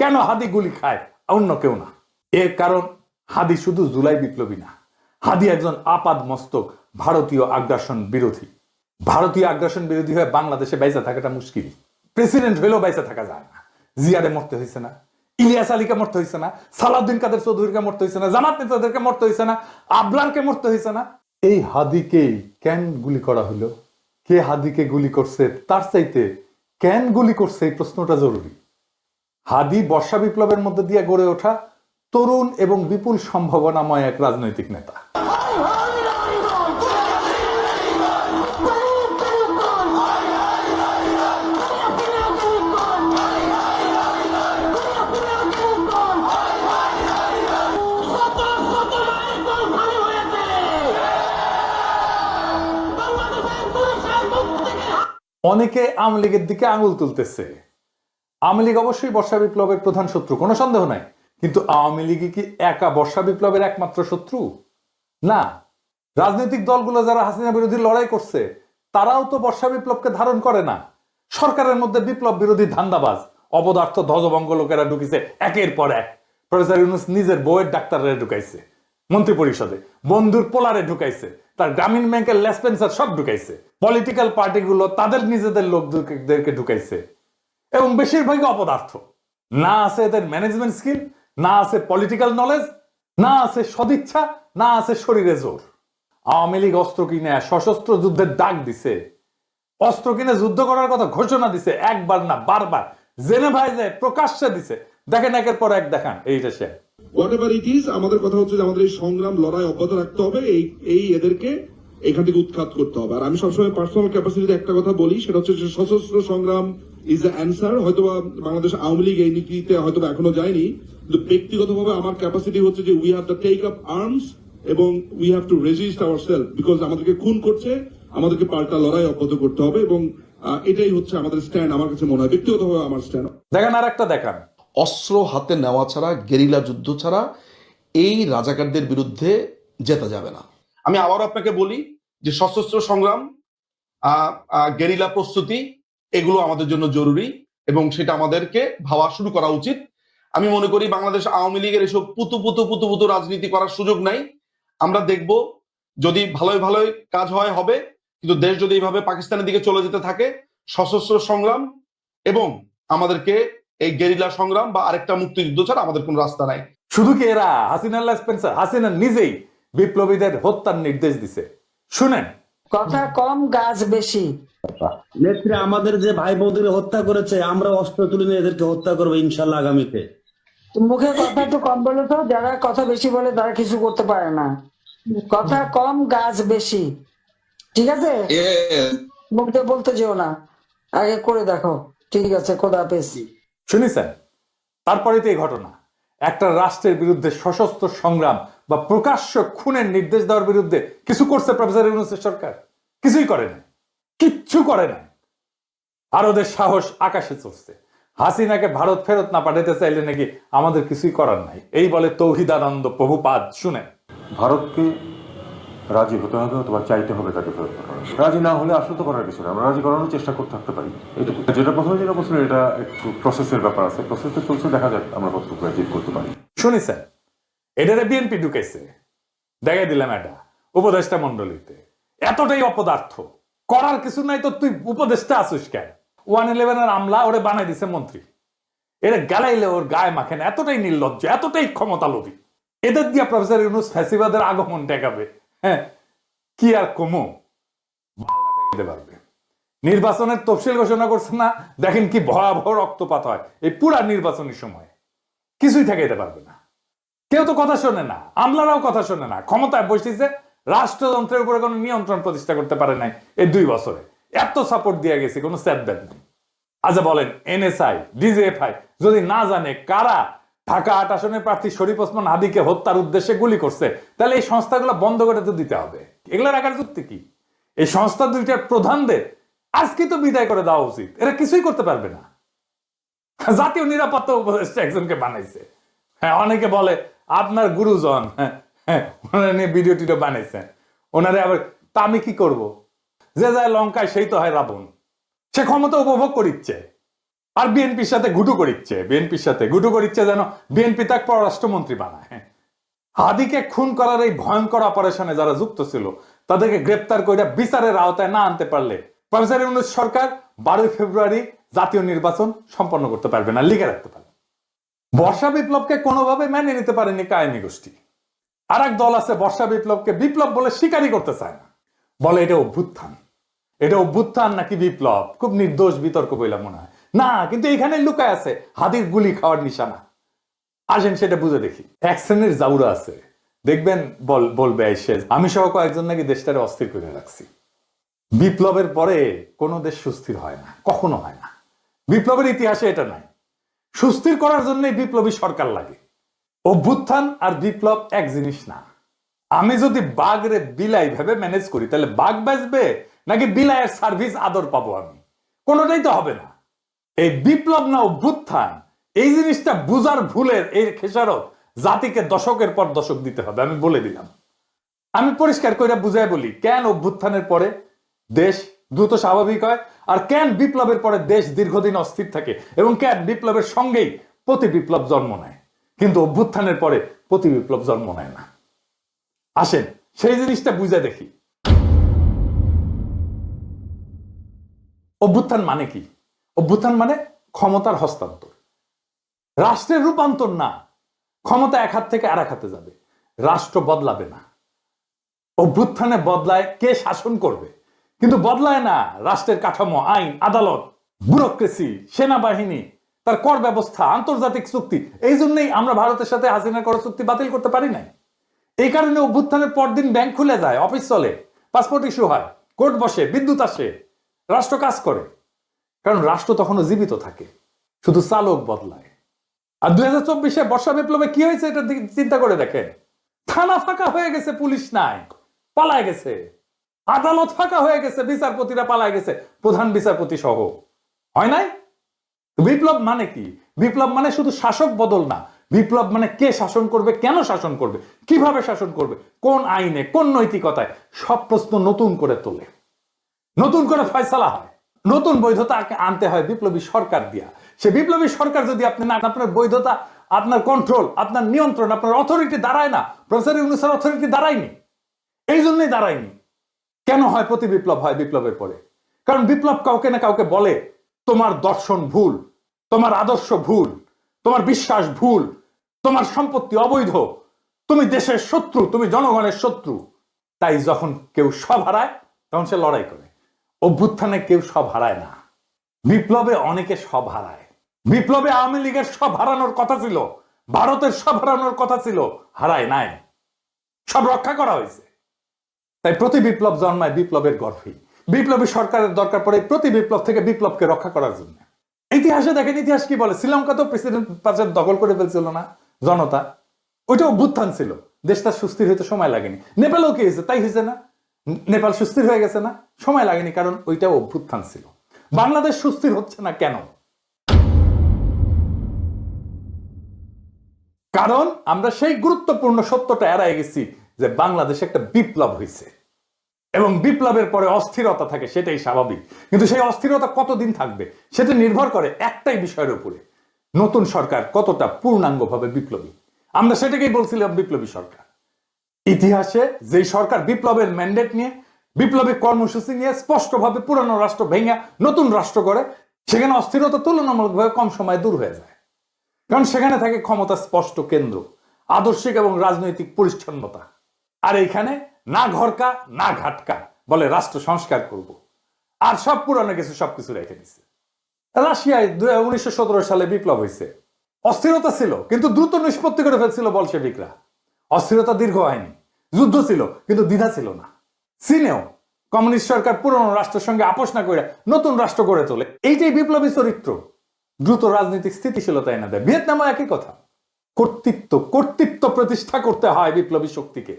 কেন হাদি গুলি খায়? অন্য কেউ না। এর কারণ, হাদি শুধু জুলাই বিপ্লবী না। হাদি একজন আপাদ মস্তক, ভারতীয় আগ্রাসন বিরোধী। ভারতীয় আগ্রাসন বিরোধী হয়ে বাংলাদেশে বাইসা থাকাটা মুশকিল। প্রেসিডেন্ট হইলেও বাইসা থাকা যায় না। জিয়ারে মরতে হয়েছে না। ইলিয়াস আলীকে মরতে হয়েছে না। সালাউদ্দিন কাদের চৌধুরীকে মরতে হয়েছে না। জামাত নেতাদেরকে মরতে হয়েছে না। আবলারকে মরতে হয়েছে না। এই হাদিকে কেন গুলি করা হলো? কে হাদিকে গুলি করছে? তার চাইতে কেন গুলি করছে? এই প্রশ্নটা জরুরি। হাদি বর্ষা বিপ্লবের মধ্যে দিয়ে গড়ে ওঠা তরুণ এবং বিপুল সম্ভাবনাময় এক রাজনৈতিক নেতা। অনেকে আওয়ামী লীগের দিকে আঙুল তুলতেছে। আওয়ামী লীগ অবশ্যই বর্ষা বিপ্লবের প্রধান শত্রু, কোনো সন্দেহ নাই। কিন্তু আওয়ামী লীগই কি একা বর্ষা বিপ্লবের একমাত্র শত্রু? না। রাজনৈতিক দলগুলো যারা হাসিনা বিরোধী লড়াই করছে, তারাও তো বর্ষা বিপ্লবকে ধারণ করে না। সরকারের মধ্যে বিপ্লব বিরোধী ধান্দাবাজ অপদার্থ ধ্বজভঙ্গ লোকেরা ঢুকিছে একের পর এক। প্রফেসর ইউনুস নিজের বইয়ের ডাক্তাররা ঢুকাইছে মন্ত্রী পরিষদে বন্ধুর পোলারে ঢুকাইছে, তার গ্রামীণ ব্যাংকের লেসপেন্সার সব ঢুকাইছে। পলিটিক্যাল পার্টিগুলো তাদের নিজেদের লোকদেরকে ঢুকাইছে। এবং বেশিরভাগই অপদার্থ। না আছে এদের ম্যানেজমেন্ট স্কিল না আছে পলিটিক্যাল নলেজ না আছে সদিচ্ছা, না আছে শরীরে জোর। আওয়ামী লীগ অস্ত্র কিনে, সশস্ত্র যুদ্ধের ডাক দিছে। অস্ত্র কিনে যুদ্ধ করার কথা ঘোষণা দিছে একবার না বারবার। জেনে ভাই যায় প্রকাশ্যে দিছে। দেখেন একের পর এক দেখান, এইটা সে। হোয়াট ইট ইজ আমাদের কথা হচ্ছে যে আমাদের এই সংগ্রাম, লড়াই অব্যাহত রাখতে হবে, এই এই এদেরকে এখান থেকে উৎখাত করতে হবে। আর আমি সবসময় পার্সোনাল ক্যাপাসিটিতে একটা কথা বলি, সেটা হচ্ছে সশস্ত্র সংগ্রাম ইজ দ্য অ্যান্সার হয়তো বাংলাদেশ আওয়ামী লীগ এই নীতিতে হয়তো এখনও যায়নি কিন্তু ব্যক্তিগতভাবে আমার ক্যাপাসিটি হচ্ছে যে we have the take up arms এবং we have to resist our self because আমাদেরকে খুন করছে আমাদেরকে পাল্টা লড়াই অব্যাহত করতে হবে এবং এটাই হচ্ছে আমাদের স্ট্যান্ড আমার কাছে মনে হয়। ব্যক্তিগতভাবে আমার স্ট্যান্ড দেখেন আর একটা দেখান। অস্ত্র হাতে নেওয়া ছাড়া গেরিলা যুদ্ধ ছাড়া এই রাজাকারদের বিরুদ্ধে জেতা যাবে না। আমি আবারও আপনাকে বলি যে সশস্ত্র সংগ্রাম গেরিলা প্রস্তুতি এগুলো আমাদের জন্য জরুরি এবং সেটা আমাদেরকে ভাবা শুরু করা উচিত। আমি মনে করি বাংলাদেশ আওয়ামী লীগের এসব পুতু পুতু পুতু পুতু রাজনীতি করার সুযোগ নাই। আমরা দেখব যদি ভালোই ভালোই কাজ হয়, হবে। কিন্তু দেশ যদি এইভাবে পাকিস্তানের দিকে চলে যেতে থাকে, সশস্ত্র সংগ্রাম এবং আমাদেরকে এই গেরিলা সংগ্রাম বা আরেকটা মুক্তিযুদ্ধ ছাড়া আমাদের কোনো রাস্তা নাই। শুধু কি এরা? হাসিনা স্পেন্সার হাসিনা নিজেই বিপ্লবীদের হত্যার নির্দেশ দিছে। শুনেন। কথা কম গাছ বেশি। নেত্রী আমাদের যে ভাই বৌদের হত্যা করেছে আমরা অস্ত্র তুলে নিয়ে এদেরকে হত্যা করব ইনশাল্লাহ আগামীতে। মুখে কথা একটু কম বলে তো যারা কথা বেশি বলে তারা কিছু করতে পারে না। কথা কম গাছ বেশি। ঠিক আছে? মুখ দিয়ে বলতে যেও না। আগে করে দেখো। ঠিক আছে খোদা হাফেজ। শুনেছেন তারপরে তো এই ঘটনা। একটা রাষ্ট্রের বিরুদ্ধে সশস্ত্র সংগ্রাম বা প্রকাশ্য খুনের নির্দেশ দেওয়ার বিরুদ্ধে কিছু করছে প্রফেসর ইউনুসের সরকার। কিছুই করে না কিচ্ছু করে না আর ওদের সাহস আকাশে চলছে। হাসিনাকে ভারত ফেরত না পাঠাতে চাইলে নাকি আমাদের কিছুই করার নাই। এই বলে তৌহিদানন্দ প্রভুপাদ শুনেন। ভারতকে রাজি হতে হবে অথবা চাইতে হবে তাকে ফেরত পাঠানো রাজি না হলে আসলে তো করার কিছু না আমরা রাজি করানোর চেষ্টা করতে থাকতে পারি। যেটা প্রথমে যেটা বলছিলেন এটা একটু প্রসেসের ব্যাপার আছে। প্রসেস তো চলছে দেখা যাক আমরা কতটুকু অ্যাচিভ করতে পারি। শুনেছেন এটারে বিএনপি ঢুকাইছে। দেখাই দিলাম এটা উপদেষ্টা মন্ডলীতে এতটাই অপদার্থ করার কিছু নাই তো তুই উপদেষ্টা আসিস কেন? ওয়ান ইলেভেনের আমলা ওরে বানাই দিছে মন্ত্রী। এরা গালাইলে ওর গায়ে মাখেন এতটাই নির্লজ্জ এতটাই ক্ষমতা লোভী এদের দিয়ে প্রফেসর ইউনুস ফ্যাসিবাদের আগমন টেকাবে হ্যাঁ কি আর কমো? ঠেকাতে পারবে। নির্বাচনের তফসিল ঘোষণা করছে না, দেখেন কি ভয়াবহ রক্তপাত হয়। এই পুরা নির্বাচনী সময় কিছুই ঠেকাইতে পারবে না। কেউ তো কথা শোনে না, আমলারাও কথা শোনে না। ক্ষমতায় বসেছে, রাষ্ট্রযন্ত্রের উপরে কোনো নিয়ন্ত্রণ প্রতিষ্ঠা করতে পারে নাই এই দুই বছরে। এত সাপোর্ট দিয়ে গেছে, কোনো স্যাটব্যাট নেই। আচ্ছা বলেন এনএসআই ডিজিএফআই যদি না জানে কারা ঢাকা আট আসনের প্রার্থী শরীফ ওসমান হাদিকে হত্যার উদ্দেশ্যে গুলি করছে। তাহলে এই সংস্থাগুলো বন্ধ করে তো দিতে হবে। এগুলো রাখার যুক্তি কি? এই সংস্থা দুইটার প্রধানদের আজকে তো বিদায় করে দেওয়া উচিত। এরা কিছুই করতে পারবে না। জাতীয় নিরাপত্তা উপদেষ্টা একজনকে বানাইছে। হ্যাঁ অনেকে বলে, আপনার গুরুজন হ্যাঁ হ্যাঁ ওনারা নিয়ে ভিডিও টিডিও বানাইছেন। ওনারা আবার, তা আমি কি করব? যে যায় লঙ্কায় সেই তো হয় রাবণ। সে ক্ষমতা উপভোগ করিচ্ছে। আর বিএনপির সাথে গুটু করিচ্ছে। বিএনপির সাথে গুটু করিচ্ছে যেন বিএনপি তাকে পররাষ্ট্রমন্ত্রী বানায়। হাদিকে খুন করার এই ভয়ঙ্কর অপারেশনে যারা যুক্ত ছিল, তাদেরকে গ্রেপ্তার করে বিচারের আওতায় না আনতে পারলে প্রফেসর ইউনুস সরকার বারোই ফেব্রুয়ারি জাতীয় নির্বাচন সম্পন্ন করতে পারবে না, লিখে রাখতে পারবে বর্ষা বিপ্লবকে কোনোভাবে মেনে নিতে পারেনি কায়েমি গোষ্ঠী। আর এক দল আছে বর্ষা বিপ্লবকে বিপ্লব বলে স্বীকারই করতে চায় না। বলে এটা অভ্যুত্থান। এটা অভ্যুত্থান নাকি বিপ্লব? খুব নির্দোষ বিতর্ক বইলাম মনে হয়। না, কিন্তু এখানে লুকায় আছে। হাদির গুলি খাওয়ার নিশানা। আসেন, সেটা বুঝে দেখি। এক শ্রেণির জাউরা আছে। দেখবেন, বল, বলবে এসে আমি সহ কয়েকজন নাকি দেশটারে অস্থির করে রাখছি। বিপ্লবের পরে কোনো দেশ সুস্থির হয় না। কখনো হয় না। বিপ্লবের ইতিহাসে এটা নাই। সুস্থির করার জন্যই বিপ্লবী সরকার লাগে। অভ্যুত্থান আর বিপ্লব এক জিনিস না। আমি যদি বাঘরে বিলাই ভেবে ম্যানেজ করি, তাহলে বাঘ বাঁচবে নাকি বিলাইয়ের সার্ভিস আদর পাবো আমি? কোনোটাই তো হবে না। এই বিপ্লব না অভ্যুত্থান, এই জিনিসটা বুজার ভুলের এই খেসারত জাতিকে দশকের পর দশক দিতে হবে, আমি বলে দিলাম। আমি পরিষ্কার করে বুঝাই বলি, কেন অভ্যুত্থানের পরে দেশ দ্রুত স্বাভাবিক হয় আর কেন বিপ্লবের পরে দেশ দীর্ঘদিন অস্থির থাকে এবং কেন বিপ্লবের সঙ্গেই প্রতি বিপ্লব জন্ম নেয়? কিন্তু অভ্যুত্থানের পরে প্রতি বিপ্লব জন্ম নেয় না। আসেন, সেই জিনিসটা বুঝে দেখি। অভ্যুত্থান মানে কি? অভ্যুত্থান মানে ক্ষমতার হস্তান্তর। রাষ্ট্রের রূপান্তর না। ক্ষমতা এক হাত থেকে আর হাতে যাবে। রাষ্ট্র বদলাবে না। অভ্যুত্থানে বদলায় কে শাসন করবে? কিন্তু বদলায় না। রাষ্ট্রের কাঠামো, আইন, আদালত, ব্যুরোক্রেসি, সেনাবাহিনী, তার কর ব্যবস্থা, আন্তর্জাতিক চুক্তি, এই জন্যই আমরা ভারতের সাথে হাসিনা কর চুক্তি বাতিল করতে পারি নাই। এই কারণে অভ্যুত্থানের পরদিন ব্যাংক খুলে যায়, অফিস চলে, পাসপোর্ট ইস্যু হয়, কোর্ট বসে, বিদ্যুৎ আসে, রাষ্ট্র কাজ করে। কারণ রাষ্ট্র তখনও জীবিত থাকে, শুধু চালক বদলায়। আর দুই হাজার চব্বিশে বর্ষা বিপ্লবে কি হয়েছে এটা চিন্তা করে দেখেন? থানা ফাঁকা হয়ে গেছে, পুলিশ নাই, পালায় গেছে। আদালত ফাঁকা হয়ে গেছে, বিচারপতিরা পালায় গেছে, প্রধান বিচারপতি সহ। হয় নাই? বিপ্লব মানে কি? বিপ্লব মানে শুধু শাসক বদল না। বিপ্লব মানে কে শাসন করবে, কেন শাসন করবে, কীভাবে শাসন করবে, কোন আইনে, কোন নৈতিকতায়, সব প্রশ্ন নতুন করে তোলে। নতুন করে ফয়সালা হয়। নতুন বৈধতা আনতে হয় বিপ্লবী সরকার দিয়া। সে বিপ্লবী সরকার যদি আপনি না আপনার বৈধতা, আপনার কন্ট্রোল আপনার নিয়ন্ত্রণ, আপনার অথরিটি দাঁড়ায় না প্রফেসর ইউনুসের অথরিটি দাঁড়ায়নি। এই জন্যই দাঁড়ায়নি। কেন হয় প্রতি বিপ্লব হয় বিপ্লবের পরে? কারণ বিপ্লব কাউকে না কাউকে বলে, তোমার দর্শন ভুল, তোমার আদর্শ ভুল, তোমার বিশ্বাস ভুল, তোমার সম্পত্তি অবৈধ, তুমি দেশের শত্রু, তুমি জনগণের শত্রু। তাই যখন কেউ সব হারায়, তখন সে লড়াই করে। অভ্যুত্থানে কেউ সব হারায় না। বিপ্লবে অনেকে সব হারায়। বিপ্লবে আওয়ামী লীগের সব হারানোর কথা ছিল, ভারতের সব হারানোর কথা ছিল, হারায় নাই। সব রক্ষা করা হয়েছে। তাই প্রতি বিপ্লব জন্মায় বিপ্লবের গর্ভেই বিপ্লবী সরকারের দরকার পড়ে প্রতি বিপ্লব থেকে বিপ্লবকে রক্ষা করার জন্য। ইতিহাসে দেখেন, ইতিহাস কি বলে? শ্রীলঙ্কা তো প্রেসিডেন্ট পাশে দখল করে ফেলছিল না, জনতা। ওইটা অভ্যুত্থান ছিল। দেশটা সুস্থির হইতে সময় লাগেনি। নেপালও কি হয়েছে? তাই হয়েছে না? নেপাল সুস্থির হয়ে গেছে না? সময় লাগেনি, কারণ ওইটা অভ্যুত্থান ছিল। বাংলাদেশ সুস্থির হচ্ছে না কেন? কারণ আমরা সেই গুরুত্বপূর্ণ সত্যটা এড়াই গেছি যে বাংলাদেশে একটা বিপ্লব হয়েছে। এবং বিপ্লবের পরে অস্থিরতা থাকে, সেটাই স্বাভাবিক। কিন্তু সেই অস্থিরতা কতদিন থাকবে, সেটা নির্ভর করে একটাই বিষয়ের উপরে। নতুন সরকার কতটা পূর্ণাঙ্গভাবে বিপ্লবী? আমরা সেটাকেই বলছিলাম বিপ্লবী সরকার। ইতিহাসে যে সরকার বিপ্লবের ম্যান্ডেট নিয়ে, বিপ্লবী কর্মসূচি নিয়ে স্পষ্টভাবে পুরানো রাষ্ট্র ভেঙে নতুন রাষ্ট্র করে সেখানে অস্থিরতা তুলনামূলকভাবে কম সময়ে দূর হয়ে যায়। কারণ সেখানে থাকে ক্ষমতা স্পষ্ট কেন্দ্র, আদর্শিক এবং রাজনৈতিক পরিচ্ছন্নতা। আর এখানে না ঘরকা, না ঘাটকা বলে রাষ্ট্র সংস্কার করব। আর সব পুরানো কিছু সবকিছু রেখে দিচ্ছে রাশিয়ায় উনিশশো সতেরো সালে বিপ্লব হয়েছে অস্থিরতা ছিল, কিন্তু দ্রুত নিষ্পত্তি করে ফেলছিল বলশেবিকরা অস্থিরতা দীর্ঘ হয়নি। যুদ্ধ ছিল, কিন্তু দ্বিধা ছিল না। চীনেও কমিউনিস্ট সরকার পুরনো রাষ্ট্রের সঙ্গে আপোষ না করে নতুন রাষ্ট্র গড়ে তোলে। এইটাই বিপ্লবী চরিত্র। দ্রুত রাজনৈতিক স্থিতিশীলতা এনে দেয়। ভিয়েতনামও একই কথা। কর্তৃত্ব কর্তৃত্ব প্রতিষ্ঠা করতে হয় বিপ্লবী শক্তিকে।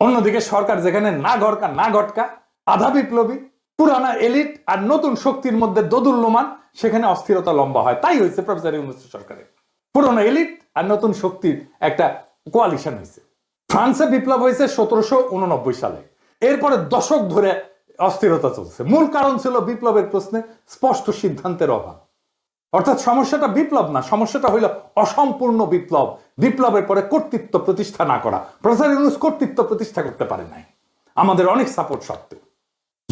অন্যদিকে সরকার যেখানে না ঘরকা, না ঘটকা, আধা বিপ্লবী, পুরানা এলিট আর নতুন শক্তির মধ্যে দোদুল্যমান, সেখানে অস্থিরতা লম্বা হয়। তাই হয়েছে প্রফেসর ইউনুস সরকারের। পুরনো এলিট আর নতুন শক্তির একটা কোয়ালিশন হয়েছে। ফ্রান্সে বিপ্লব হয়েছে সতেরোশো উননব্বই সালে। এরপরে দশক ধরে অস্থিরতা চলছে। মূল কারণ ছিল বিপ্লবের প্রশ্নে স্পষ্ট সিদ্ধান্তের অভাব। অর্থাৎ সমস্যাটা বিপ্লব না, সমস্যাটা হইল অসম্পূর্ণ বিপ্লব। বিপ্লবের পরে কর্তৃত্ব প্রতিষ্ঠা না করা। প্রফেসর ইউনুস কর্তৃত্ব প্রতিষ্ঠা করতে পারে নাই। আমাদের অনেক সাপোর্ট সত্ত্বেও।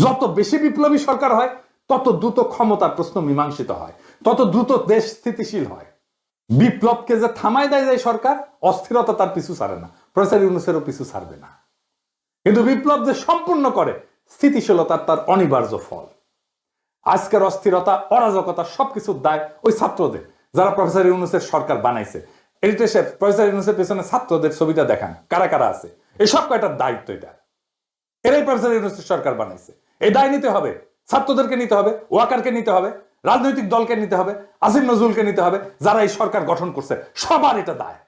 যত বেশি বিপ্লবী সরকার হয়, তত দ্রুত ক্ষমতার প্রশ্ন মীমাংসিত হয়। তত দ্রুত দেশ স্থিতিশীল হয়। বিপ্লবকে যে থামায় দেয় যায় সরকার, অস্থিরতা তার পিছু ছাড়ে না। প্রফেসর ইউনুসেরও পিছু ছাড়বে না। কিন্তু বিপ্লব যে সম্পূর্ণ করে স্থিতিশীলতার তার অনিবার্য ফল। আজকের অস্থিরতা, অরাজকতা সবকিছুর দায় ওই ছাত্রদের, যারা প্রফেসর ইউনুসের সরকার বানাইছে। এডিটেশন প্রফেসর ইউনুসের পেছনে ছাত্রদের ছবিটা দেখান, কারা কারা আছে? এই সব কয়টার দায়িত্ব এটা? এরাই প্রফেসর ইউনুসের সরকার বানাইছে। এই দায় নিতে হবে, ছাত্রদেরকে নিতে হবে, ওয়াকারকে নিতে হবে, রাজনৈতিক দলকে নিতে হবে আসিম নজরুলকে নিতে হবে, যারা এই সরকার গঠন করছে, সবার এটা দায়।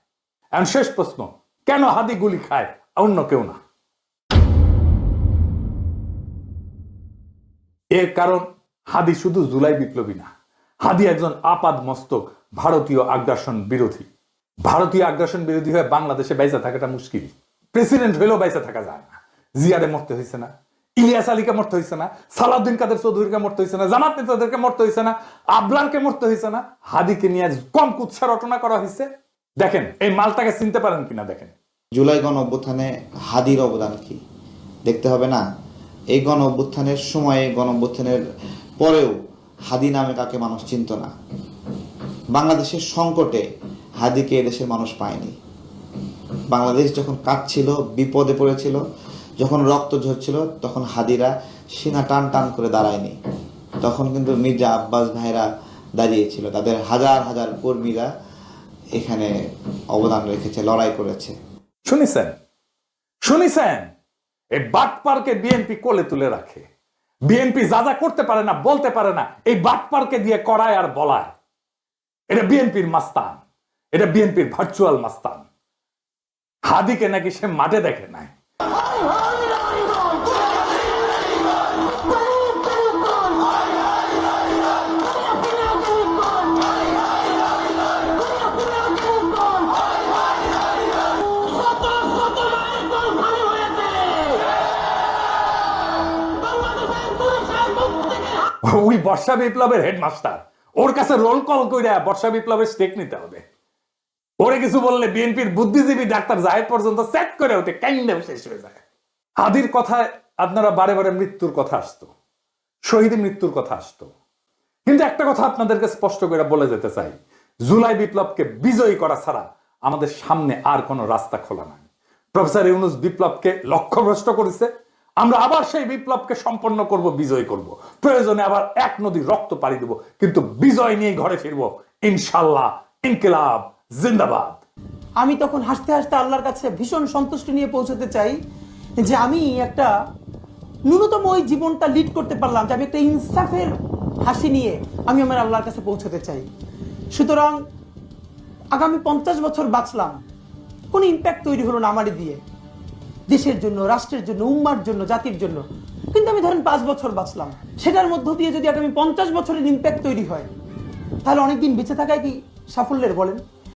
এখন শেষ প্রশ্ন কেন হাদি গুলি খায়? অন্য কেউ না। এর কারণ, হাদি শুধু জুলাই বিপ্লবী না। হাদি একজন আপাদ মস্তক, ভারতীয় আগ্রাসন বিরোধী। ভারতীয় আগ্রাসন বিরোধী হয়ে বাংলাদেশে বাইসা থাকাটা মুশকিল। প্রেসিডেন্ট হইলেও বাইসা থাকা যায় না। জিয়ারে মরতে হয়েছে না। ইলিয়াস আলীকে মরতে হয়েছে না। সালাউদ্দিন কাদের চৌধুরীকে মরতে হয়েছে না। জামাত নেতাদেরকে মরতে হয়েছে না। আবলারকে মরতে হয়েছে না। হাদিকে নিয়ে কম কুৎসা রটনা করা হয়েছে দেখেন, এই মালটাকে চিনতে পারেন কিনা দেখেন। জুলাই গণ অভ্যুত্থানে হাদির অবদান কি? দেখতে হবে না, এই গণ অভ্যুত্থানের সময়ে, গণ অভ্যুত্থানের পরেও হাদি নামে কাকে মানুষ চিনত না? বাংলাদেশের সংকটে হাদিকে এদেশের মানুষ পায়নি। বাংলাদেশ যখন কাঁদছিল, বিপদে পড়েছিল, যখন রক্ত ঝরছিল, তখন হাদিরা সিনা টান টান করে দাঁড়ায়নি। তখন কিন্তু মির্জা আব্বাস ভাইরা দাঁড়িয়েছিল। তাদের হাজার হাজার কর্মীরা এখানে অবদান রেখেছে, লড়াই করেছে। শুনিছেন? শুনিছেন? এই বাটপারকে বিএনপি কোলে তুলে রাখে। বিএনপি যা যা করতে পারে না, বলতে পারে না, এই বাটপারকে দিয়ে করায় আর বলায়। এটা বিএনপির মাস্তান, এটা বিএনপির ভার্চুয়াল মাস্তান। হাদিকে নাকি সে মাঠে দেখে নাই। ওই বর্ষা বিপ্লবের হেডমাস্টার। ওর কাছে রোল কল কইরা বর্ষা বিপ্লবের স্টেক নিতে হবে। ওরে কিছু বললে বিএনপির বুদ্ধিজীবী ডাক্তার জাহেদ পর্যন্ত সেট করে ওঠে কাইন্ডে শেষ হয়ে যায়। হাদির কথায় আপনারা বারে বারে মৃত্যুর কথা আসতো। শহীদ মৃত্যুর কথা আসতো। কিন্তু একটা কথা আপনাদেরকে স্পষ্ট করে বলে যেতে চাই। জুলাই বিপ্লবকে বিজয়ী করা ছাড়া আমাদের সামনে আর কোনো রাস্তা খোলা নাই। প্রফেসর ইউনুস বিপ্লবকে লক্ষ্যভ্রষ্ট করেছে। আমরা আবার সেই বিপ্লবকে সম্পন্ন করব, বিজয় করব। প্রয়োজনে আবার এক নদী রক্ত পাড়ি দেব, কিন্তু বিজয় নিয়ে ঘরে ফিরবো, ইনশাল্লাহ। ইনকিলাব, জিন্দাবাদ। আমি তখন হাসতে হাসতে আল্লাহর কাছে ভীষণ সন্তুষ্টি নিয়ে পৌঁছতে চাই যে আমি একটা ন্যূনতম ওই জীবনটা লিড করতে পারলাম, যে আমি একটা ইনসাফের হাসি নিয়ে আমি আমার আল্লাহর কাছে পৌঁছতে চাই। সুতরাং আগামী পঞ্চাশ বছর বাঁচলাম, কোনো ইম্প্যাক্ট তৈরি হলো না আমারই দিয়ে। দেশের জন্য, রাষ্ট্রের জন্য, উম্মার জন্য, জাতির জন্য। কিন্তু আমি ধরেন পাঁচ বছর বাঁচলাম। সেটার মধ্য দিয়ে যদি আগামী পঞ্চাশ বছরের ইম্প্যাক্ট তৈরি হয়, তাহলে অনেকদিন বেঁচে থাকায় কি সাফল্যের বলেন?